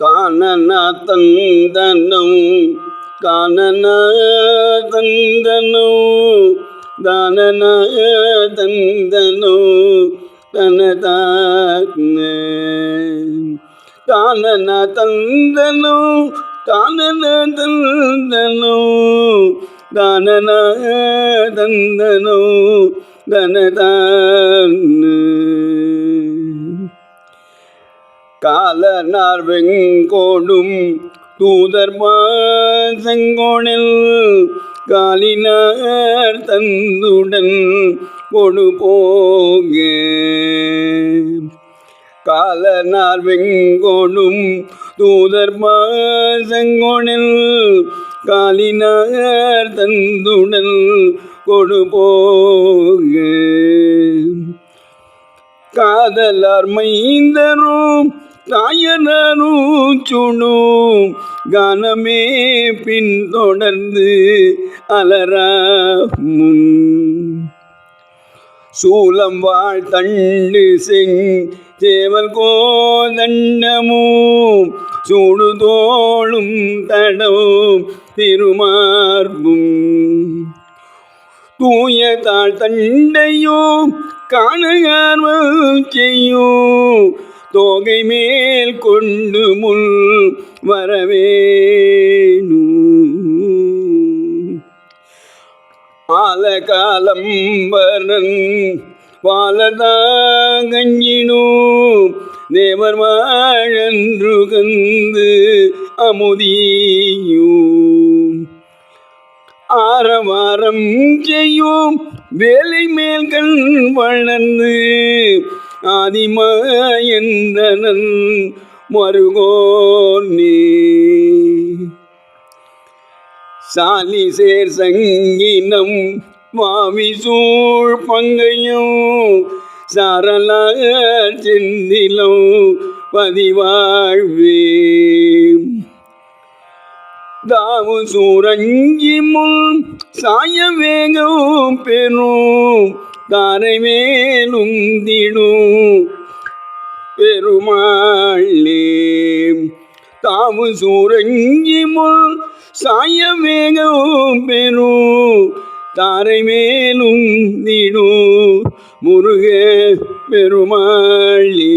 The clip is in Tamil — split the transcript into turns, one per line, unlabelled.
தானன தந்தனம் கானன தந்தனோ தானன தந்தனோ தனதாக்ன தானன தந்தனோ தானன தந்தனோ தானன தந்தனோ தனதான்னு காலனார் வெங்கோடும் தூதர் செங்கோணில் காலினார் தந்துடன் கொடு போக காலனார் வெங்கோடும் தூதர் செங்கோணில் காலினார் தந்துடன் கொடு போக காதலார் மைந்தரும் தாயனரும் சுணும் கானமே பின்தொடர்ந்து அலரா முன். சூலம் வாழ் தண்டு செங் தேவல் கோதண்டமும் சூடுதோளும் தடவும் திருமார்பும். தூய தாழ் தண்டையோ காணுகார்வம் செய்யும் தோகை மேல் கொண்டு முள் வரவேணு. ஆல காலம் வரன் வாழதாகஞ்சினோ தேவர் வாழன்று கந்து அமுதியும் ஆரவாரம் செய்யும் வேலை மேல் கண் வளர்ந்து ஆதிமயந்தனன் மருகோனே சாலி சேர் சங்கினம் மாவிசூழ் பங்கையும் சாரலாக செந்திலும் பதிவாழ்வே தாவு சூரங்கி முன் சாய வேகம் பெறும் தாரை மேலும் திடும் பெருமாளே தாவு சூரங்கி முன் சாய வேகம் பெறும் தாரை மேலும் திடும் முருக பெருமாளே.